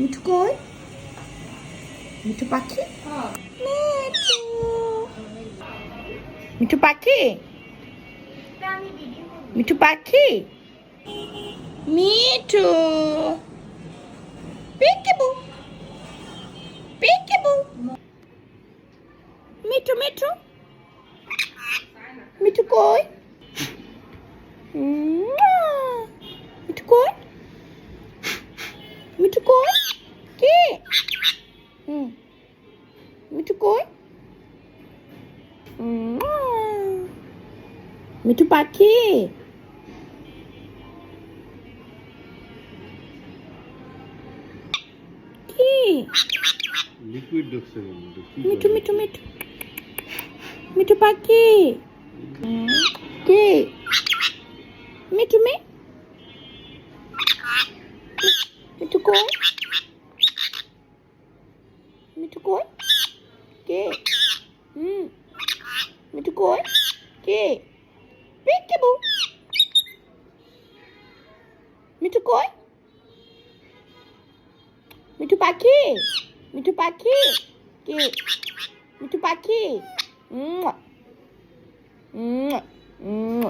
মিঠু কই? মিঠু পাখি? মিঠু। পাখি? মিঠু পাখি? মিঠু। পিকিবু পিকিবু মিঠু মিঠু। মিঠু কই। মিঠু কই? মিঠু কই? কই? মিঠু পাখি। কি? লিকুইড মিঠু মিঠু মিঠু। মিঠু পাখি। কে? মিঠু মে মিঠু কই? মিঠু কই? কে? হুম। মিঠু কই? কে? পেকেবু মিঠু কই? মিঠু পাখি? মিঠু পাখি? কে? মিঠু পাখি? উম, উম, উম।